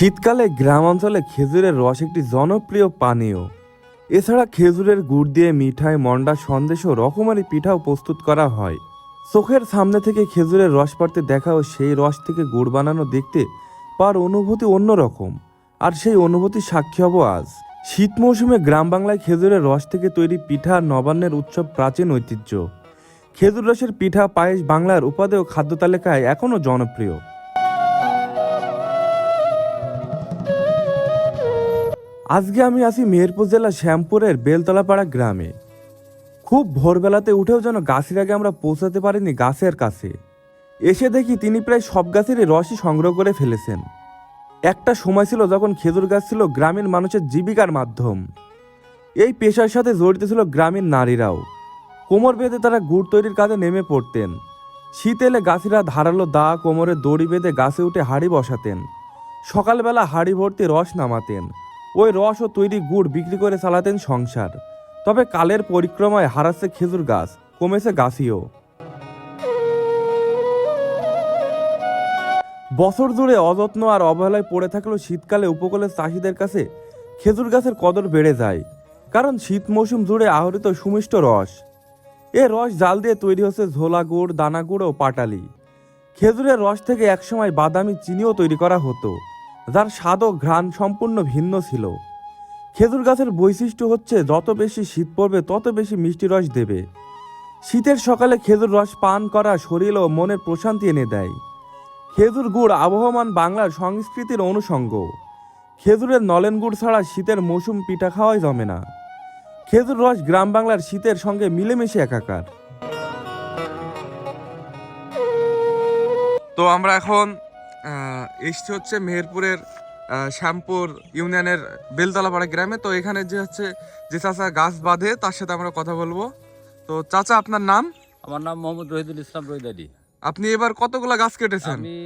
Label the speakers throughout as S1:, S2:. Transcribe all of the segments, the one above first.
S1: শীতকালে গ্রাম অঞ্চলে খেজুরের রস একটি জনপ্রিয় পানীয়। এছাড়া খেজুরের গুড় দিয়ে মিঠাই, মন্ডা, সন্দেশ ও রকমারি পিঠাও প্রস্তুত করা হয়। চোখের সামনে থেকে খেজুরের রস পাড়তে দেখা ও সেই রস থেকে গুড় বানানো দেখতে পার অনুভূতি অন্যরকম। আর সেই অনুভূতি সাক্ষী হব আজ। শীত মৌসুমে গ্রাম বাংলায় খেজুরের রস থেকে তৈরি পিঠা নবান্নের উৎসব প্রাচীন ঐতিহ্য। খেজুর রসের পিঠা পায়েস বাংলার উপাদেয় খাদ্য তালিকায় এখনও জনপ্রিয়। আজকে আমি আছি মেহেরপুর জেলা শ্যামপুরের বেলতলাপাড়া গ্রামে। খুব ভোরবেলাতে উঠেও যেন গাছের আগে আমরা পৌঁছাতে পারিনি গাছের কাছে। এসে দেখি তিনি প্রায় সব গাছেরই রসই সংগ্রহ করে ফেলেছেন। একটা সময় ছিল যখন খেজুর গাছ ছিল গ্রামীণ মানুষের জীবিকার মাধ্যম। এই পেশার সাথে জড়িত ছিল গ্রামীণ নারীরাও। কোমর বেঁধে তারা গুড় তৈরির কাজে নেমে পড়তেন। শীত এলে গাছিরা ধারালো দা, কোমরে দড়ি বেঁধে গাছে উঠে হাড়ি বসাতেন। সকালবেলা হাড়ি ভর্তি রস নামাতেন। ওই রস ও তৈরি গুড় বিক্রি করে চালাতেন সংসার। তবে কালের পরিক্রমায় হারাচ্ছে খেজুর গাছ, কমেছে গাছিও। বছর জুড়ে অযত্ন আর অবহেলায় পড়ে থাকলেও শীতকালে উপকূলের চাষিদের কাছে খেজুর গাছের কদর বেড়ে যায়, কারণ শীত মৌসুম জুড়ে আহরিত সুমিষ্ট রস। এ রস জাল দিয়ে তৈরি হচ্ছে ঝোলা গুড়, দানা গুড় ও পাটালি। খেজুরের রস থেকে একসময় বাদামি চিনিও তৈরি করা হতো। যার স্বাদ ও ঘ্রাণ সম্পূর্ণ ভিন্ন ছিল। খেজুর গাছের বৈশিষ্ট্য হচ্ছে, যত বেশি শীত পড়বে, তত বেশি মিষ্টি রস দেবে। শীতের সকালে খেজুর রস পান করা শরীর ও মনের প্রশান্তি এনে দেয়। খেজুর গুড় আবহমান বাংলার সংস্কৃতির অনুষঙ্গ। খেজুরের নলেন গুড় ছাড়া শীতের মৌসুম পিঠা খাওয়াই জমে না। খেজুর রস গ্রাম বাংলার শীতের সঙ্গে মিলেমিশে একাকার। তো আমরা এখন এসছি হচ্ছে মেহেরপুরের শ্যামপুর ইউনিয়নের বেলতলাপাড়া গ্রামে। তো এখানে যে হচ্ছে যে চাচা গাছ বাঁধে তার সাথে আমরা কথা বলব। তো চাচা আপনার নাম?
S2: আমার নাম মোহাম্মদ রহিদুল ইসলাম রহিদারি
S1: আপনি এবার কতগুলা গাছ কেটেছেন?
S2: আমি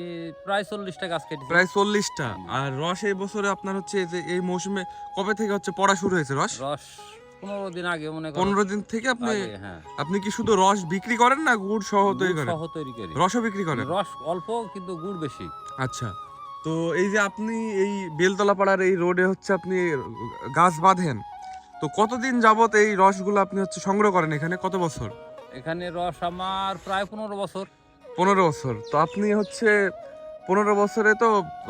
S2: প্রায় চল্লিশটা গাছ কেটেছি।
S1: প্রায় চল্লিশটা। আর রস এই বছরে আপনার হচ্ছে যে এই মৌসুমে কবে থেকে হচ্ছে পড়া শুরু হয়েছে রস?
S2: রস পনেরো দিন আগে মনে করো
S1: পনেরো দিন থেকে আপনি
S2: আগে, হ্যাঁ।
S1: আপনি কি শুধু রস বিক্রি করেন না গুড় সহ তৈরি
S2: গুড়
S1: করেন?
S2: সহ তৈরি করি।
S1: রসও বিক্রি করেন?
S2: রস অল্প কিন্তু গুড় বেশি।
S1: আচ্ছা। তো এই যে আপনি এই বেলতলা পাড়ার এই রোডে হচ্ছে আপনি গাছ বাঁধেন। তো কতদিন যাবত এই রসগুলো আপনি হচ্ছে সংগ্রহ করেন এখানে? কত বছর?
S2: এখানে রস আমার প্রায় পনেরো বছর।
S1: পনেরো বছর। তো আপনি হচ্ছে পনেরো বছরে তো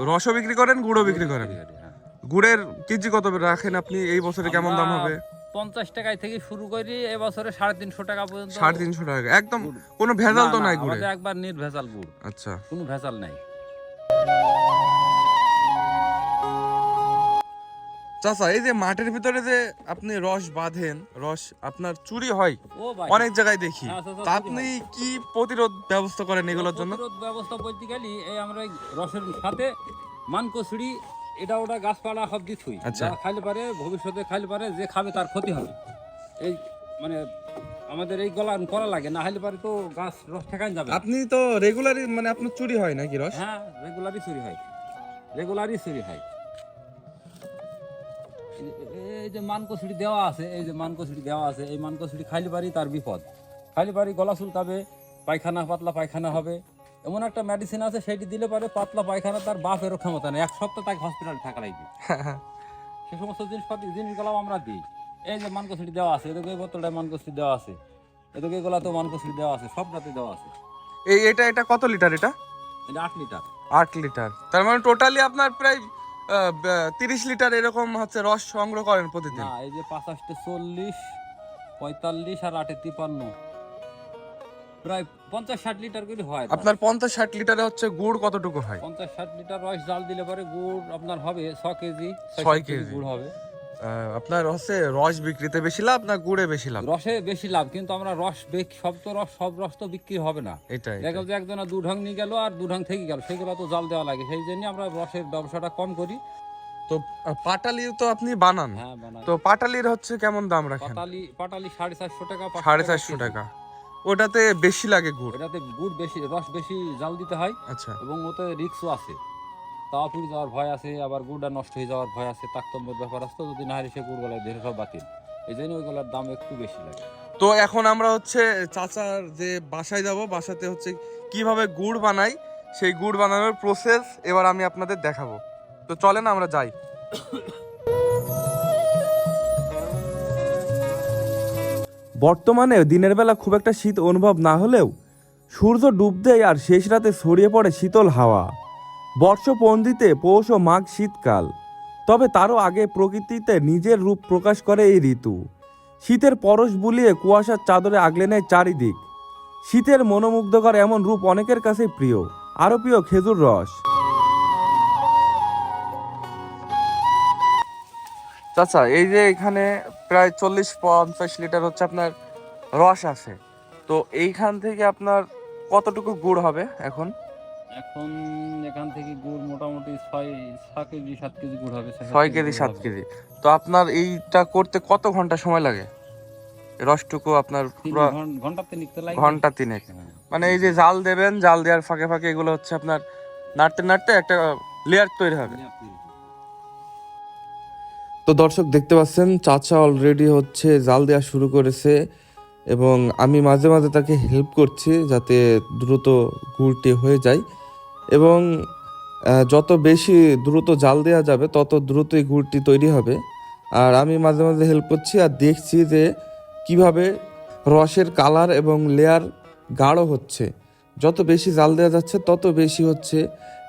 S1: রসও বিক্রি করেন গুড়ও বিক্রি করেন।
S2: করি, হ্যাঁ।
S1: গুড়ের কেজি কত রাখেন আপনি? এই বছরে কেমন দাম
S2: আমরা
S1: হবে?
S2: পঞ্চাশ টাকায় থেকে শুরু করি এবছরে সাড়ে তিনশো টাকা পর্যন্ত
S1: সাড়ে তিনশো টাকা একদম। কোনো ভেজাল তো নাই গুড়ে?
S2: একবার নির্ভেজাল গুড়।
S1: আচ্ছা।
S2: কোনো ভেজাল নাই।
S1: চাচা এই যে মাঠের ভিতরে যে আপনি রস বাঁধেন রস আপনার চুরি হয়
S2: ও
S1: অনেক জায়গায় দেখি।
S2: হ্যাঁ,
S1: আপনি কি প্রতিরোধ ব্যবস্থা করেন এগুলোর জন্য?
S2: প্রতিরোধ ব্যবস্থা বলতে গেলে এই আমরা রসের সাথে মানকচুরি এটা ওটা গাছপালা সব কিছুই
S1: আচ্ছা।
S2: খাইলে পারে ভবিষ্যতে খাইলে পারে যে খাবে তার ক্ষতি হবে। এই মানে আমাদের এই গলা করা লাগে না হলে পারে তো গাছ রস ঠেকান যাবে।
S1: আপনি তো রেগুলারই মানে আপনার চুরি হয় নাকি রস?
S2: হ্যাঁ রেগুলারই চুরি হয়। রেগুলারই চুরি হয়। এই- যে মানকচুরি দেওয়া আছে এই যে মানকচুরি দেওয়া আছে এই মানকচুরি খাইলে পারি তার বিপদ। খাইলে পারি গলা চুলকাবে পায়খানা পাতলা পায়খানা হবে। এমন একটা মেডিসিন আছে সেটি দিলে পারে পাতলা পায়খানা তার বাপেরও ক্ষমতা নেই। এক সপ্তাহ তাকে হসপিটালে থাকা লাগবে সে সমস্ত জিনিসপত্র জিনিসগুলো আমরা দিই। এই যে মানকচুরি দেওয়া আছে এদিকে এই বোতলটায় মানকচুরি দেওয়া আছে এদিকে এগুলাতেও মানকচুরি দেওয়া আছে সবটাতে দেওয়া আছে।
S1: এই এটা এটা কত লিটার এটা?
S2: এটা আট লিটার।
S1: আট লিটার। তার মানে টোটালি আপনার প্রায় তিরিশ লিটার এরকম হচ্ছে রস সংগ্রহ করেন প্রতিদিন।
S2: এই যে পাঁচাশটা চল্লিশ পঁয়তাল্লিশ আর আটে তিপান্ন। প্রায় পঞ্চাশ ষাট লিটার করে হয়
S1: আপনার পঞ্চাশ ষাট লিটারে হচ্ছে গুড় কতটুকু হয়?
S2: পঞ্চাশ ষাট লিটার রস জাল দিলে পরে গুড় আপনার হবে ছ কেজি ছয়
S1: কেজি।
S2: গুড় হবে।
S1: আপনার হচ্ছে রস বিক্রিতে বেশি লাভ না গুড়ে বেশি লাভ?
S2: রসে বেশি লাভ কিন্তু আমরা রস সব তো রস সব রস তো বিক্রি হবে না।
S1: এটাই
S2: দেখা যায় একজনা দু ঢং নিয়ে গেল আর দু ঢং থেকে গেল সেগুলো তো জাল দেওয়া লাগে। সেই জন্য আমরা রসের ব্যবসাটা কম করি।
S1: তো পাটালি তো আপনি বানান।
S2: হ্যাঁ
S1: তো পাটালির হচ্ছে কেমন দাম রাখেন?
S2: পাটালি পাটালি সাড়ে চারশো টাকা
S1: সাড়ে চারশো টাকা। ওটাতে বেশি লাগে গুড়?
S2: এটাতে গুড় বেশি রস বেশি জাল দিতে হয়।
S1: আচ্ছা।
S2: এবং ওতে রিক্সও আছে। তাওয়া পুড়ে যাওয়ার ভয় আছে আবার গুড়টা নষ্ট হয়ে যাওয়ার ভয় আছে তাকতম্যের ব্যাপার আছে তো যদি না হয় সে গুড় গলায় ধরে সব বাতিল। এই জন্য ওইগুলোর দাম একটু বেশি লাগে।
S1: তো এখন আমরা হচ্ছে চাচার যে বাসায় যাব বাসাতে হচ্ছে কীভাবে গুড় বানাই সেই গুড় বানানোর প্রসেস এবার আমি আপনাদের দেখাবো। তো চলেন আমরা যাই।
S3: বর্তমানে দিনের বেলা খুব একটা শীত অনুভব না হলেও সূর্য ডুব দেয় আর শেষ রাতে ছড়িয়ে পড়ে শীতল হাওয়া। বর্ষপঞ্জিতে পৌষ ও মাঘ শীতকাল। তবে তারও আগে প্রকৃতিতে নিজের রূপ প্রকাশ করে এই ঋতু। শীতের পরশ বুলিয়ে কুয়াশার চাদরে আগলে নেয় চারিদিক। শীতের মনোমুগ্ধকর এমন রূপ অনেকের কাছে প্রিয়। আরও প্রিয় খেজুর রস।
S1: চাচা, এই যে এখানে প্রায় চল্লিশ পঞ্চাশ লিটার হচ্ছে আপনার রস আছে। তো এইখান থেকে আপনার কতটুকু গুড় হবে এখন?
S2: এখন এখান থেকে গুড় মোটামুটি ছয় ছয় কেজি সাত কেজি গুড় হবে
S1: ছয় কেজি সাত কেজি। তো আপনার এইটা করতে কত ঘণ্টা সময় লাগে? রসটুকু আপনার ঘণ্টা তিনেক
S2: হ্যাঁ।
S1: মানে এই যে জাল দেবেন জাল দেওয়ার ফাঁকে ফাঁকে এগুলো হচ্ছে আপনার নাড়তে নাড়তে একটা লেয়ার তৈরি হবে। তো দর্শক, দেখতে পাচ্ছেন, চাচা অলরেডি হচ্ছে জাল দেওয়া শুরু করেছে এবং আমি মাঝে মাঝে তাকে হেল্প করছি যাতে দ্রুত গুড়টি হয়ে যায় এবং যত বেশি দ্রুত জাল দেওয়া যাবে, তত দ্রুতই গুড়টি তৈরি হবে। আর আমি মাঝে মাঝে হেল্প করছি আর দেখছি যে কীভাবে রসের কালার এবং লেয়ার গাঢ় হচ্ছে। যত বেশি জাল দেওয়া যাচ্ছে, তত বেশি হচ্ছে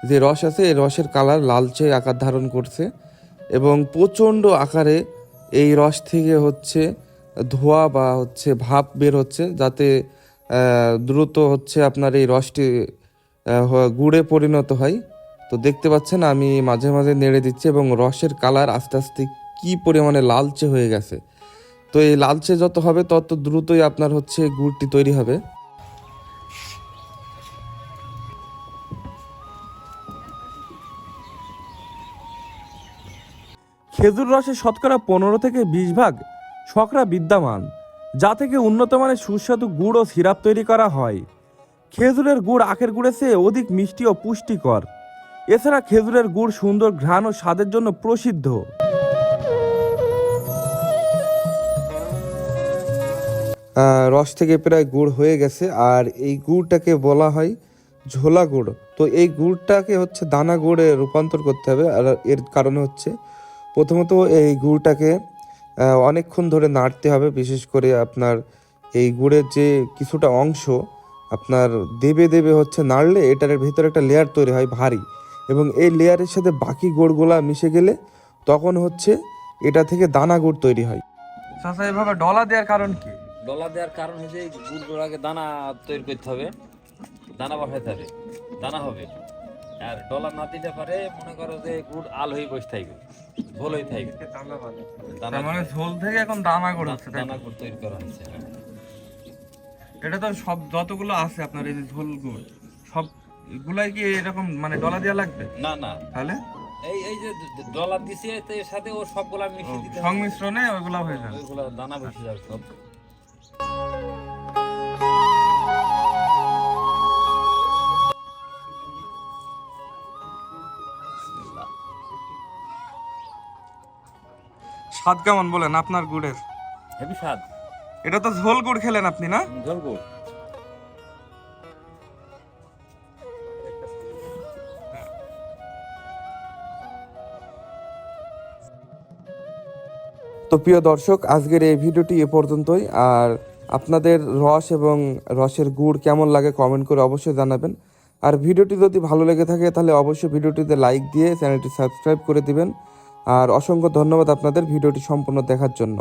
S1: যে রস আছে, এই রসের কালার লালচে আকার ধারণ করছে। এবং প্রচণ্ড আকারে এই রস থেকে হচ্ছে ধোয়া বা হচ্ছে ভাপ বের হচ্ছে, যাতে দ্রুত হচ্ছে আপনার এই রসটি গুড়ে পরিণত হয়। তো দেখতে পাচ্ছেন, আমি মাঝে মাঝে নেড়ে দিচ্ছি এবং রসের কালার আস্তে আস্তে কী পরিমাণে লালচে হয়ে গেছে। তো এই লালচে যত হবে, তত দ্রুতই আপনার হচ্ছে গুড়টি তৈরি হবে।
S3: খেজুর রসে শতকরা পনেরো থেকে বিশ ভাগ শকরা বিদ্যমান, যা থেকে উন্নত মানের সুস্বাদু গুড় ও সিরাপ তৈরি করা হয়। খেজুরের গুড় আখের গুড়ের চেয়ে অধিক মিষ্টি ও পুষ্টিকর। এছাড়া খেজুরের গুড় সুন্দর ঘ্রাণ ও স্বাদের জন্য প্রসিদ্ধ।
S1: রস থেকে প্রায় গুড় হয়ে গেছে, আর এই গুড়টাকে বলা হয় ঝোলা গুড়। তো এই গুড়টাকে হচ্ছে দানা গুড়ে রূপান্তর করতে হবে, আর এর কারণে হচ্ছে প্রথমত এই গুড়টাকে অনেকক্ষণ ধরে নাড়তে হবে বিশেষ করে আপনার এই গুড়ের যে কিছুটা অংশ আপনার দেবে দেবে হচ্ছে নাড়লে এটার ভিতরে একটা লেয়ার তৈরি হয় ভারী। এবং এই লেয়ারের সাথে বাকি গুড়গুলা মিশে গেলে তখন হচ্ছে এটা থেকে দানা গুড় তৈরি হয়। চাচা এভাবে ডলা দেওয়ার কারণ কি?
S2: ডলা দেওয়ার কারণ হচ্ছে এই গুড় গোড়াকে দানা তৈরি করতে হবে দানা বসাইতে হবে দানা হবে। আর ডলা না দিতে পারে মনে করো যে গুড় আল হয়ে বসে থাকবে। ভোল থাকে দানা
S1: মানে ঝোল থেকে এখন দানা করে হচ্ছে
S2: দানা করে তৈরি করা হয়েছে হ্যাঁ।
S1: এটা তো সব যতগুলো আছে আপনার এই যে ঝোল গুড় সব গুলাই কি এরকম মানে ডলা দেওয়া লাগবে?
S2: না না।
S1: তাহলে?
S2: এই এই যে ডলা দিছে এর সাথে ও সবগুলা মিশিয়ে দিতে
S1: সংমিশ্রণে ওইগুলা হয়ে যাবে।
S2: ওইগুলা দানা বসে যাবে সব।
S1: স্বাদ কেমন বলেন আপনার গুড়ের?
S2: হেভি স্বাদ।
S1: এটা তো ঝোল গুড় খেলেন আপনি না?
S2: ঝোল গুড়।
S1: তো প্রিয় দর্শক আজকের এই ভিডিওটি এ পর্যন্তই। আর আপনাদের রস এবং রসের গুড় কেমন লাগে কমেন্ট করে অবশ্যই জানাবেন। আর ভিডিওটি যদি ভালো লেগে থাকে তাহলে অবশ্যই ভিডিওটিতে লাইক দিয়ে চ্যানেলটি সাবস্ক্রাইব করে দিবেন। আর অসংখ্য ধন্যবাদ আপনাদের ভিডিওটি সম্পূর্ণ দেখার জন্য।